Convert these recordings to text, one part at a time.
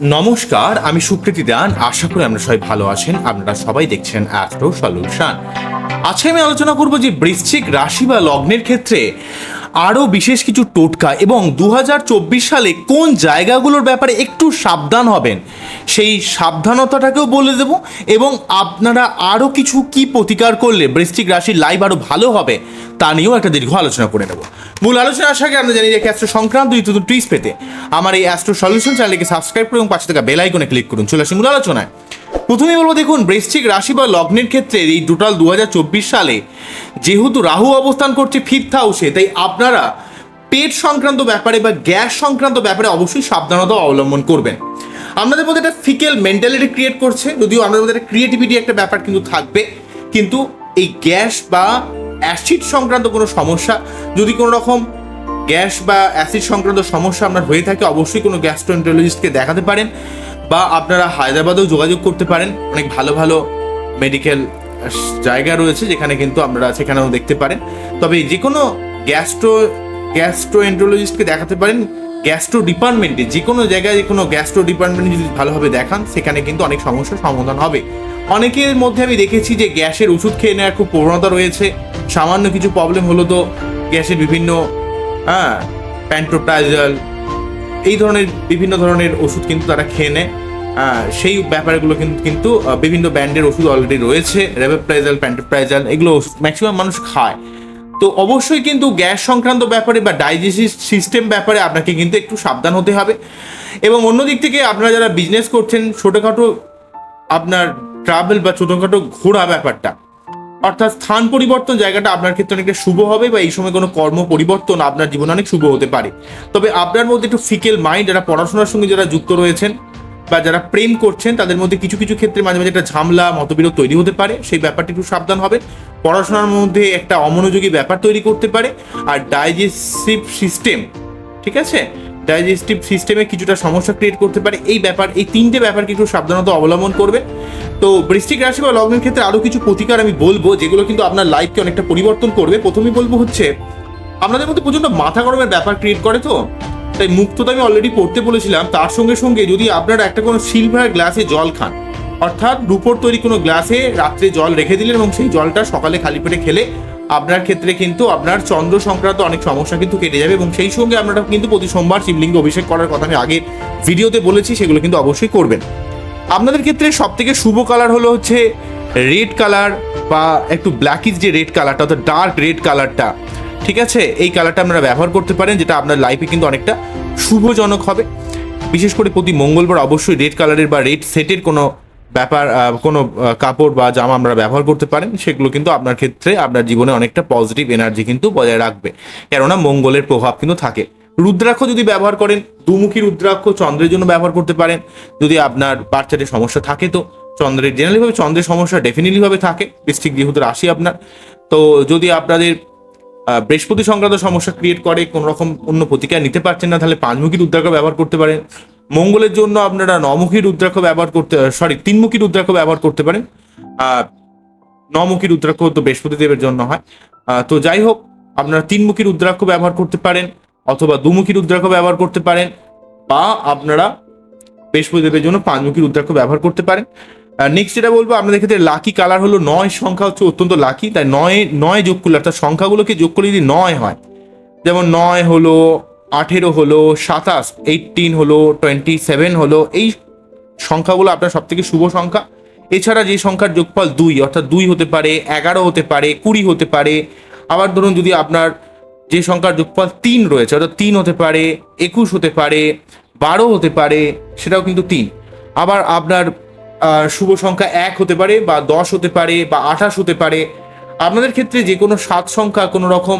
নমস্কার, আমি সুপ্রীতি দান। আশা করি আপনারা সবাই ভালো আছেন। আপনারা সবাই দেখছেন অ্যাস্ট্রো সলিউশন আজকে আমি আলোচনা করব যে বৃশ্চিক রাশি বা লগ্নের ক্ষেত্রে আরও বিশেষ কিছু টোটকা এবং দু হাজার চব্বিশ সালে কোন জায়গাগুলোর ব্যাপারে একটু সাবধান হবেন? সেই সাবধানতাটাকেও বলে দেব এবং আপনারা আরও কিছু কি প্রতিকার করলে বৃশ্চিক রাশির লাইভ আরও ভালো হবে তা নিয়েও একটা দীর্ঘ আলোচনা করে নেব। মূল আলোচনা আসার আগে আমরা জানি যে অ্যাস্ট্রো সংক্রান্ত নতুন ট্রিস পেতে। আমার এই অ্যাস্ট্রো সলিউশন চ্যানেলকে সাবস্ক্রাইব করুন পাশে থাকা বেল আইকনে ক্লিক করুন। চলে আসি মূল আলোচনায়। প্রথমেই বলব দেখুন, বৃশ্চিক রাশি বা লগ্নের ক্ষেত্রে এই টোটাল দু হাজার চব্বিশ সালে যেহেতু রাহু অবস্থান করছে ফিফথ হাউসে তাই আপনারা পেট সংক্রান্ত ব্যাপারে বা গ্যাস সংক্রান্ত ব্যাপারে অবশ্যই সাবধানতা অবলম্বন করবেন। আপনাদের মধ্যে একটা ফিকেল মেন্টালিটি ক্রিয়েট করছে, যদিও আপনাদের মধ্যে একটা ক্রিয়েটিভিটি একটা ব্যাপার কিন্তু থাকবে। কিন্তু এই গ্যাস বা অ্যাসিড সংক্রান্ত কোনো সমস্যা, যদি কোনো রকম গ্যাস বা অ্যাসিড সংক্রান্ত সমস্যা আপনার হয়ে থাকে, অবশ্যই কোনো গ্যাস্ট্রোএন্টারোলজিস্টকে দেখাতে পারেন বা আপনারা হায়দ্রাবাদেও যোগাযোগ করতে পারেন। অনেক ভালো ভালো মেডিকেল জায়গা রয়েছে যেখানে কিন্তু আপনারা সেখানেও দেখতে পারেন। তবে যে কোনো গ্যাস্ট্রো গ্যাস্ট্রোএন্টারোলজিস্টকে দেখাতে পারেন, গ্যাস্ট্রো ডিপার্টমেন্টে যে কোনো জায়গায় যে কোনো গ্যাস্ট্রো ডিপার্টমেন্টে যদি ভালোভাবে দেখান, সেখানে কিন্তু অনেক সমস্যার সমাধান হবে। অনেকের মধ্যে আমি দেখেছি যে গ্যাসের ওষুধ খেয়ে নেওয়ার খুব প্রবণতা রয়েছে, সামান্য কিছু প্রবলেম হলো তো গ্যাসের বিভিন্ন হ্যাঁ প্যান্টোপ্রাইজাল এই ধরনের বিভিন্ন ধরনের ওষুধ কিন্তু তারা খেয়ে নেয়। সেই ব্যাপারগুলো কিন্তু কিন্তু বিভিন্ন ব্র্যান্ডের ওষুধ অলরেডি রয়েছে রেভেপ্রাইজাল প্যান্টোপ্রাইজাল এগুলো ম্যাক্সিমাম মানুষ খায়। তো অবশ্যই কিন্তু গ্যাস সংক্রান্ত ব্যাপারে বা ডাইজেস্টিভ সিস্টেম ব্যাপারে আপনাকে কিন্তু একটু সাবধান হতে হবে। এবং অন্যদিক থেকে আপনারা যারা বিজনেস করছেন, ছোটোখাটো আপনার ট্রাভেল বা ছোটোখাটো ঘোরা ব্যাপারটা, অর্থাৎ স্থান পরিবর্তন জায়গাটা আপনার ক্ষেত্রে অনেকটা শুভ হবে বা এই সময় কোনো কর্ম পরিবর্তন আপনার জীবনে অনেক শুভ হতে পারে। তবে আপনার মধ্যে একটু ফিকেল মাইন্ড যারা পড়াশোনার সঙ্গে যারা যুক্ত রয়েছেন বা যারা প্রেম করছেন, তাদের মধ্যে কিছু কিছু ক্ষেত্রে মাঝে মাঝে একটা ঝামলা, মতবিরোধ তৈরি হতে পারে। সেই ব্যাপারটি একটু সাবধান হবে পড়াশোনার মধ্যে একটা অমনোযোগী ব্যাপার তৈরি করতে পারে। আর ডাইজেস্টিভ সিস্টেম ঠিক আছে? ডাইজেস্টিভ সিস্টেমে কিছুটা সমস্যা ক্রিয়েট করতে পারে। এই ব্যাপার, এই তিনটে ব্যাপারকে একটু সাবধানতা অবলম্বন করবে তো বৃষ্টিক রাশি বা লগ্নের ক্ষেত্রে আরও কিছু প্রতিকার আমি বলব, যেগুলো কিন্তু আপনার লাইফকে অনেকটা পরিবর্তন করবে। প্রথমেই বলব হচ্ছে, আপনাদের মধ্যে প্রচণ্ড মাথা গরমের ব্যাপার ক্রিয়েট করে তো। তাই মুক্ত তো আমি অলরেডি পড়তে বলেছিলাম। তার সঙ্গে সঙ্গে যদি আপনারা একটা কোনো সিলভার গ্লাসে জল খান, অর্থাৎ রূপোর তৈরি কোনো গ্লাসে রাত্রে জল রেখে দিলেন এবং সেই জলটা সকালে খালি পেটে খেলে আপনার ক্ষেত্রে কিন্তু আপনার চন্দ্র সংক্রান্ত অনেক সমস্যা কিন্তু কেটে যাবে এবং সেই সঙ্গে আপনারা কিন্তু প্রতি সোমবার শিবলিঙ্গ অভিষেক করার কথা আমি আগের ভিডিওতে বলেছি, সেগুলো কিন্তু অবশ্যই করবেন। আপনাদের ক্ষেত্রে সব থেকে শুভ কালার হলো হচ্ছে রেড কালার বা একটু ব্ল্যাকিশ যে রেড কালারটা অর্থাৎ ডার্ক রেড কালারটা ঠিক আছে? এই কালারটা আপনারা ব্যবহার করতে পারেন, যেটা আপনার লাইফে কিন্তু অনেকটা শুভজনক হবে। বিশেষ করে প্রতি মঙ্গলবার অবশ্যই রেড কালারের বা রেড সেটের কোনো ব্যাপার কোনো কাপড় বা জামা আমরা ব্যবহার করতে পারেন। সেগুলো কিন্তু আপনার ক্ষেত্রে আপনার জীবনে অনেকটা পজিটিভ এনার্জি কিন্তু বজায় রাখবে। কেননা মঙ্গলের প্রভাব কিন্তু থাকে। রুদ্রাক্ষ যদি ব্যবহার করেন, দুমুখী রুদ্রাক্ষ চন্দ্রের জন্য ব্যবহার করতে পারেন। যদি আপনার বাচ্চাদের সমস্যা থাকে তো চন্দ্রের জেনারেলিভাবে চন্দ্রের সমস্যা ডেফিনেটলি ভাবে থাকে। বৃষ্টিক যেহেতু রাশি আপনার। তো যদি আপনাদের বৃহস্পতি সংক্রান্ত সমস্যা ক্রিয়েট করে কোনো রকম অন্য প্রতিকার নিতে পারছেন না, তাহলে পাঁচমুখী রুদ্রাক্ষ ব্যবহার করতে পারেন। মঙ্গলের জন্য আপনারা নমুখী রুদ্রাক্ষ ব্যবহার করতে সরি তিনমুখী রুদ্রাক্ষ ব্যবহার করতে পারেন। নমুখী রুদ্রাক্ষ তো বৃহস্পতি দেবের জন্য হয়। তো যাই হোক, আপনারা তিনমুখী রুদ্রাক্ষ ব্যবহার করতে পারেন, অথবা দুমুখী রুদ্রাক্ষ ব্যবহার করতে পারেন, বা আপনারা বৃহস্পতি দেবের জন্য পাঁচমুখী রুদ্রাক্ষ ব্যবহার করতে পারেন। নেক্সট যেটা বলব, আপনাদের ক্ষেত্রে লাকি কালার হলো নয় সংখ্যা হচ্ছে অত্যন্ত লাকি তাই নয় নয় যোগ করলে, অর্থাৎ সংখ্যাগুলোকে যোগ করলে যদি নয় হয়, যেমন নয় হলো আঠেরো হলো সাতাশ এইটিন হলো টোয়েন্টি সেভেন হলো, এই সংখ্যাগুলো আপনার সব থেকে শুভ সংখ্যা। এছাড়া যে সংখ্যার যোগফল দুই, অর্থাৎ দুই হতে পারে, এগারো হতে পারে, কুড়ি হতে পারে, আবার ধরুন যদি আপনার যে সংখ্যার যোগফল তিন রয়েছে, অর্থাৎ তিন হতে পারে, একুশ হতে পারে, বারো হতে পারে, সেটাও কিন্তু তিন। আবার আপনার শুভ সংখ্যা এক হতে পারে বা দশ হতে পারে বা আঠাশ হতে পারে। আপনাদের ক্ষেত্রে যে কোনো সাত সংখ্যা কোনো রকম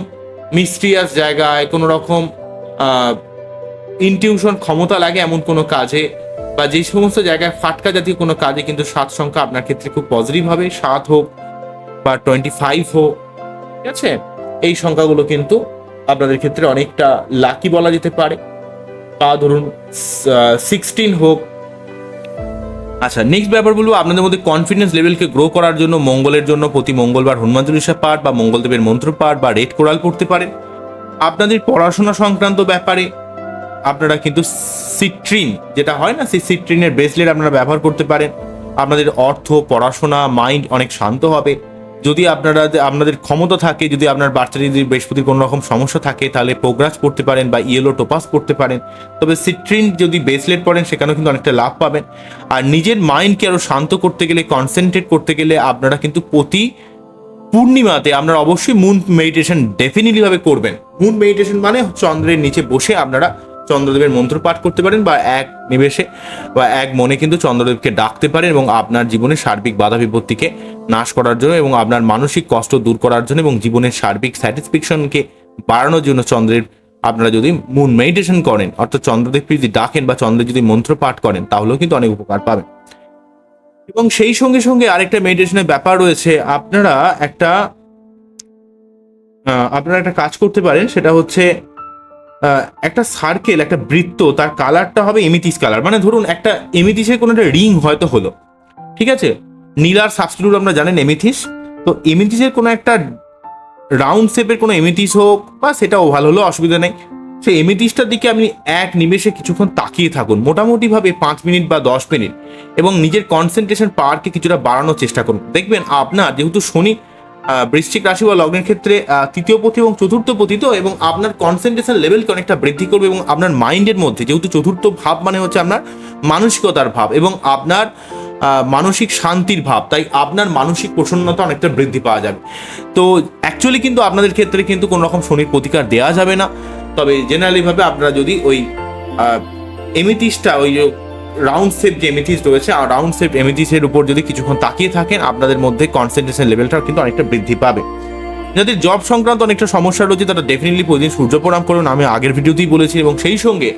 মিস্ট্রিয়াস জায়গায়, কোনো রকম ইনটিউশন ক্ষমতা লাগে এমন কোনো কাজে বা যে সমস্ত জায়গায় ফাটকা জাতীয় কোনো কাজে কিন্তু সাত সংখ্যা আপনার ক্ষেত্রে খুব পজিটিভ হবে। সাত হোক বা টোয়েন্টি ফাইভ হোক, ঠিক আছে? এই সংখ্যাগুলো কিন্তু আপনাদের ক্ষেত্রে অনেকটা লাকি বলা যেতে পারে। বা ধরুন সিক্সটিন হোক আচ্ছা নেক্সট ব্যাপার বলব, আপনাদের মধ্যে কনফিডেন্স লেভেলকে গ্রো করার জন্য, মঙ্গলের জন্য প্রতি মঙ্গলবার হনুমান চল্লিশা পাঠ বা মঙ্গলদেবের মন্ত্র পাঠ বা রেড কোরাল পড়তে পারেন। আপনাদের পড়াশোনা সংক্রান্ত ব্যাপারে আপনারা কিন্তু সিট্রিন যেটা হয় না, সেই সিট্রিনের ব্রেসলেট আপনারা ব্যবহার করতে পারেন। আপনাদের অর্থ, পড়াশোনা মাইন্ড অনেক শান্ত হবে। যদি আপনারা আপনাদের ক্ষমতা থাকে, যদি আপনার বাচ্চা যদি বৃহস্পতির কোনো রকম সমস্যা থাকে, তাহলে প্রোগ্রাস পড়তে পারেন বা ইয়েলো টোপাস পড়তে পারেন। তবে সিট্রিন যদি ব্রেসলেট পড়েন, সেখানেও কিন্তু অনেকটা লাভ পাবেন। আর নিজের মাইন্ডকে আরও শান্ত করতে গেলে কনসেন্ট্রেট করতে গেলে আপনারা কিন্তু প্রতি পূর্ণিমাতে আপনারা অবশ্যই মুন মেডিটেশন ডেফিনেটলি ভাবে করবেন। মুন মেডিটেশন মানে চন্দ্রের নিচে বসে আপনারা চন্দ্রদেবের মন্ত্র পাঠ করতে পারেন বা এক নিবেশে বা এক মনে কিন্তু চন্দ্রদেবকে ডাকতে পারেন এবং আপনার জীবনের সার্বিক বাধা বিপত্তিকে নাশ করার জন্য এবং আপনার মানসিক কষ্ট দূর করার জন্য এবং জীবনের সার্বিক স্যাটিসফ্যাকশনকে বাড়ানোর জন্য চন্দ্রের আপনারা যদি মুন মেডিটেশন করেন, অর্থাৎ চন্দ্রদেবকে যদি ডাকেন বা চন্দ্রের যদি মন্ত্র পাঠ করেন, তাহলেও কিন্তু অনেক উপকার পাবেন। এবং সেই সঙ্গে সঙ্গে আরেকটা মেডিটেশনের ব্যাপার রয়েছে, আপনারা একটা আপনারা একটা কাজ করতে পারেন, সেটা হচ্ছে একটা সার্কেল একটা বৃত্ত, তার কালারটা হবে এমিতিস কালার মানে ধরুন, একটা এমিতিসের কোনো একটা রিং হয়তো হলো। ঠিক আছে? নীলার সাবস্টিটিউট আমরা জানেন এমিথিস তো এমিথিসের কোনো একটা রাউন্ড শেপের কোনো এমিথিস হোক, বা সেটাও ভালো হলো, অসুবিধা নেই। সেই এমিথিসটার দিকে আপনি এক নিমেষে কিছুক্ষণ তাকিয়ে থাকুন। মোটামুটিভাবে পাঁচ মিনিট বা দশ মিনিট। এবং নিজের কনসেন্ট্রেশন পাওয়ারকে কিছুটা বাড়ানোর চেষ্টা করুন। দেখবেন, আপনার যেহেতু শনি বৃশ্চিক রাশি বা লগ্নের ক্ষেত্রে তৃতীয় পতি এবং চতুর্থ পতি তো, এবং আপনার কনসেন্ট্রেশন লেভেলকে অনেকটা বৃদ্ধি করবে এবং আপনার মাইন্ডের মধ্যে, যেহেতু চতুর্থ ভাব মানে হচ্ছে আপনার মানসিকতার ভাব এবং আপনার মানসিক শান্তির ভাব, তাই আপনার মানসিক প্রসন্নতা অনেকটা বৃদ্ধি পাওয়া যাবে। তো অ্যাকচুয়ালি কিন্তু আপনাদের ক্ষেত্রে কিন্তু কোনো রকম শনির প্রতিকার দেওয়া যাবে না। তবে জেনারেলিভাবে আপনারা যদি ওই এমিতিসটা, ওই রাউন্ড শেপ যে এমিথিস রয়েছে, আর রাউন্ড শেপ এমিথিসের উপর যদি কিছুক্ষণ তাকিয়ে থাকেন, আপনাদের মধ্যে কনসেন্ট্রেশন লেভেলটাও কিন্তু অনেকটা বৃদ্ধি পাবে। যাদের জব সংক্রান্ত অনেকটা সমস্যা রয়েছে তারা ডেফিনেটলি প্রতিদিন সূর্য প্রণাম করুন। আমি আগের ভিডিওতেই বলেছি, এবং সেই সঙ্গে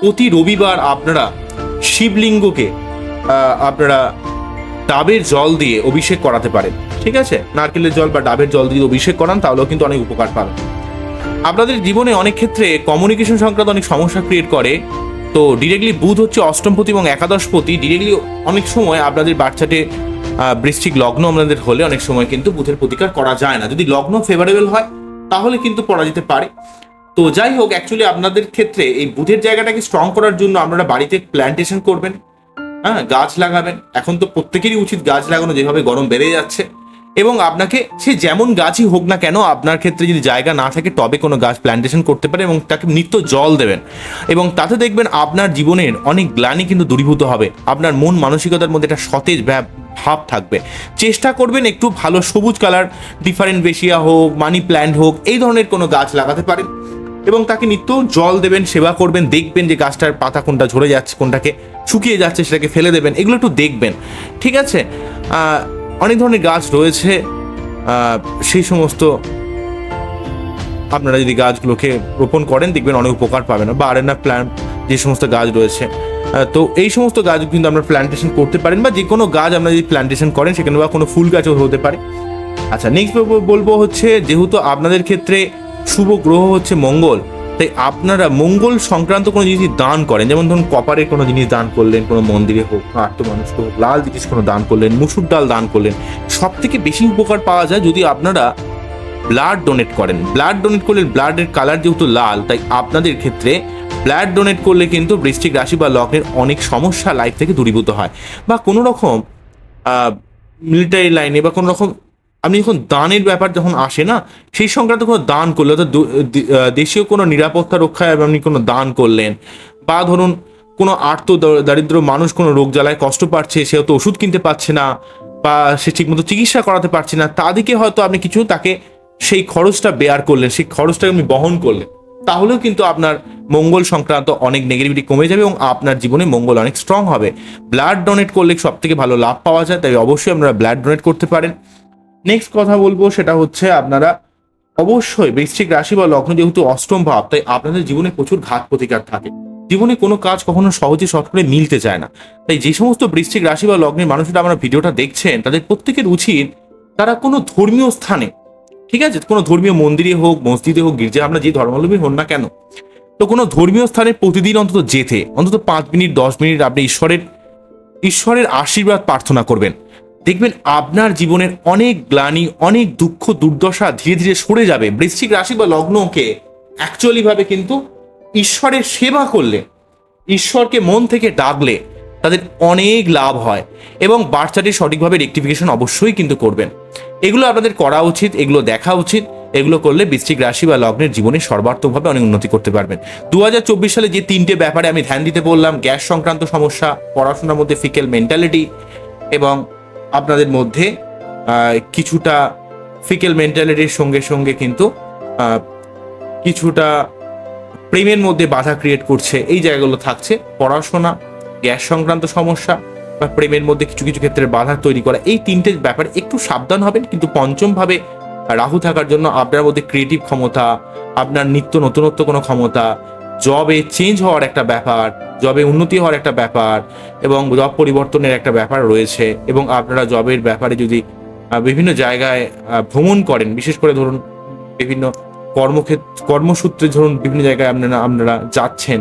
প্রতি রবিবার আপনারা শিবলিঙ্গকে আপনারা ডাবের জল দিয়ে অভিষেক করাতে পারেন। ঠিক আছে? নারকেলের জল বা ডাবের জল দিয়ে অভিষেক করান, তাহলেও কিন্তু অনেক উপকার পাবেন। আপনাদের জীবনে অনেক ক্ষেত্রে কমিউনিকেশন সংক্রান্ত অনেক সমস্যা ক্রিয়েট করে। তো ডিরেক্টলি বুধ হচ্ছে অষ্টমপতি এবং একাদশপতি। ডিরেক্টলি অনেক সময় আপনাদের বাচ্চাটে বৃষ্টিক লগ্ন আপনাদের হলে অনেক সময় কিন্তু বুধের প্রতিকার করা যায় না। যদি লগ্ন ফেভারেবল হয়, তাহলে কিন্তু পড়া যেতে পারে। তো যাই হোক অ্যাকচুয়ালি আপনাদের ক্ষেত্রে এই বুধের জায়গাটাকে স্ট্রং করার জন্য আপনারা বাড়িতে প্ল্যান্টেশন করবেন হ্যাঁ গাছ লাগাবেন। এখন তো প্রত্যেকেরই উচিত গাছ লাগানো, যেভাবে গরম বেড়ে যাচ্ছে। এবং আপনাকে সে যেমন গাছই হোক না কেন আপনার ক্ষেত্রে যদি জায়গা না থাকে টবে কোনো গাছ প্ল্যান্টেশন করতে পারে এবং তাকে নিত্য জল দেবেন। এবং তাতে দেখবেন আপনার জীবনের অনেক গ্লানি কিন্তু দূরীভূত হবে। আপনার মন মানসিকতার মধ্যে একটা সতেজ ভাব থাকবে। চেষ্টা করবেন একটু ভালো সবুজ কালার ডিফারেন্ট বেশিয়া হোক মানি প্ল্যান্ট হোক, এই ধরনের কোনো গাছ লাগাতে পারেন। এবং তাকে নিত্য জল দেবেন, সেবা করবেন, দেখবেন যে গাছটার পাতা কোনটা ঝরে যাচ্ছে, কোনটাকে শুকিয়ে যাচ্ছে, সেটাকে ফেলে দেবেন, এগুলো একটু দেখবেন। ঠিক আছে? অনেক ধরনের গাছ রয়েছে সেই সমস্ত আপনারা যদি গাছগুলোকে রোপণ করেন, দেখবেন অনেক উপকার পাবেন। বা আরেনা প্ল্যান্ট যে সমস্ত গাছ রয়েছে তো এই সমস্ত গাছ কিন্তু আমরা প্ল্যান্টেশন করতে পারেন বা যে কোনো গাছ আমরা যদি প্ল্যান্টেশন করেন, সেখানে বা কোনো ফুল গাছও হতে পারে। আচ্ছা নেক্সট বলব হচ্ছে, যেহেতু আপনাদের ক্ষেত্রে শুভ গ্রহ হচ্ছে মঙ্গল তাই আপনারা মঙ্গল সংক্রান্ত কোনো জিনিস দান করেন। যেমন ধরুন কপারের কোনো জিনিস দান করলেন, কোনো মন্দিরে হোক আত্ম মানুষকে হোক, লাল জিনিস কোনো দান করলেন, মুসুর ডাল দান করলেন সব থেকে বেশি উপকার পাওয়া যায় যদি আপনারা ব্লাড ডোনেট করেন। ব্লাড ডোনেট করলে ব্লাডের কালার যেহেতু লাল, তাই আপনাদের ক্ষেত্রে ব্লাড ডোনেট করলে কিন্তু বৃশ্চিক রাশি বা লগ্নের অনেক সমস্যা লাইফ থেকে দূরীভূত হয়। বা কোনো রকম মিলিটারি লাইনে বা কোনো রকম আপনি যখন দানের ব্যাপার যখন আসে না, সেই সংক্রান্ত কোনো দান করলে, অর্থাৎ দেশীয় কোনো নিরাপত্তা রক্ষায় আপনি কোনো দান করলেন, বা ধরুন কোনো আর্ত দ- দারিদ্র মানুষ কোনো রোগ জ্বালায় কষ্ট পাচ্ছে সে হয়তো ওষুধ কিনতে পারছে না, বা সে ঠিকমতো চিকিৎসা করাতে পারছে না, তাদেরকে হয়তো আপনি কিছু তাকে সেই খরচটা বেয়ার করলেন, সেই খরচটা আপনি বহন করলেন। তাহলেও কিন্তু আপনার মঙ্গল সংক্রান্ত অনেক নেগেটিভিটি কমে যাবে এবং আপনার জীবনে মঙ্গল অনেক স্ট্রং হবে। ব্লাড ডোনেট করলে সব থেকে ভালো লাভ পাওয়া যায়, তাই অবশ্যই আপনারা ব্লাড ডোনেট করতে পারেন। নেক্সট কথা বলব, সেটা হচ্ছে আপনারা অবশ্যই বৃশ্চিক রাশি বা লগ্ন যেহেতু অষ্টম ভাব, তাই আপনাদের জীবনে প্রচুর ঘাত প্রতিকার থাকে। জীবনে কোনো কাজ কখনো সহজে শর্ট করে মিলতে চায় না। তাই যে সমস্ত বৃশ্চিক রাশি বা লগ্নের মানুষরা আমরা ভিডিওটা দেখছেন, তাদের প্রত্যেকের উচিত তারা কোনো ধর্মীয় স্থানে, ঠিক আছে? কোনো ধর্মীয় মন্দিরে হোক, মসজিদে হোক গির্জা আমরা যে ধর্মাবলম্বী হন না কেন, তো কোনো ধর্মীয় স্থানে প্রতিদিন অন্তত যেতে, অন্তত পাঁচ মিনিট, দশ মিনিট আপনি ঈশ্বরের ঈশ্বরের আশীর্বাদ প্রার্থনা করবেন। দেখবেন আপনার জীবনের অনেক গ্লানি, অনেক দুঃখ, দুর্দশা ধীরে ধীরে সরে যাবে। বৃশ্চিক রাশি বা লগ্নকে অ্যাকচুয়ালি ভাবে কিন্তু ঈশ্বরের সেবা করলে, ঈশ্বরকে মন থেকে ডাকলে তাদের অনেক লাভ হয় এবং বাচ্চাটি সঠিকভাবে রেক্টিফিকেশন অবশ্যই কিন্তু করবেন। এগুলো আপনাদের করা উচিত, এগুলো দেখা উচিত, এগুলো করলে বৃশ্চিক রাশি বা লগ্নের জীবনে সর্বার্থকভাবে অনেক উন্নতি করতে পারবেন। দু হাজার চব্বিশ সালে যে তিনটে ব্যাপারে আমি ধ্যান দিতে বললাম, গ্যাস সংক্রান্ত সমস্যা, পড়াশোনার মধ্যে ফিকেল মেন্টালিটি এবং আপনাদের মধ্যে কিছুটা ফিকেল মেন্টালিটির সঙ্গে সঙ্গে কিন্তু কিছুটা প্রেমের মধ্যে বাধা ক্রিয়েট করছে। এই জায়গাগুলো থাকছে। পড়াশোনা, গ্যাস সংক্রান্ত সমস্যা বা প্রেমের মধ্যে কিছু কিছু ক্ষেত্রে বাধা তৈরি করা। এই তিনটে ব্যাপারে একটু সাবধান হবেন, কিন্তু পঞ্চমভাবে রাহু থাকার জন্য আপনার মধ্যে ক্রিয়েটিভ ক্ষমতা, আপনার নিত্য নতুনত্ব কোনো ক্ষমতা জবে চেঞ্জ হওয়ার একটা ব্যাপার জবে উন্নতি হওয়ার একটা ব্যাপার এবং জব পরিবর্তনের একটা ব্যাপার রয়েছে এবং আপনারা জবের ব্যাপারে যদি বিভিন্ন জায়গায় ভ্রমণ করেন, বিশেষ করে ধরুন বিভিন্ন কর্মক্ষেত্র কর্মসূত্রে ধরুন বিভিন্ন জায়গায় আপনারা আপনারা যাচ্ছেন,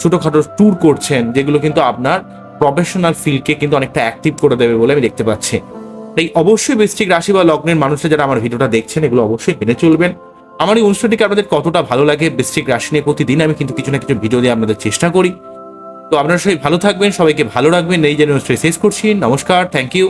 ছোটোখাটো ট্যুর করছেন, যেগুলো কিন্তু আপনার প্রফেশনাল ফিল্ডকে কিন্তু অনেকটা অ্যাক্টিভ করে দেবে বলে আমি দেখতে পাচ্ছি। তাই অবশ্যই বৃশ্চিক রাশি বা লগ্নের মানুষরা যারা আমার ভিডিওটা দেখছেন, এগুলো অবশ্যই মেনে চলবেন। আমার এই অনুষ্ঠানটিকে আপনাদের কতটা ভালো লাগে বৃশ্চিক রাশি নিয়ে প্রতিদিন আমি কিন্তু কিছু না কিছু ভিডিও দিয়ে আপনাদের চেষ্টা করি। তো আপনারা সবাই ভালো থাকবেন সবাইকে ভালো রাখবেন এই জন্য শেষ করছি নমস্কার থ্যাংক ইউ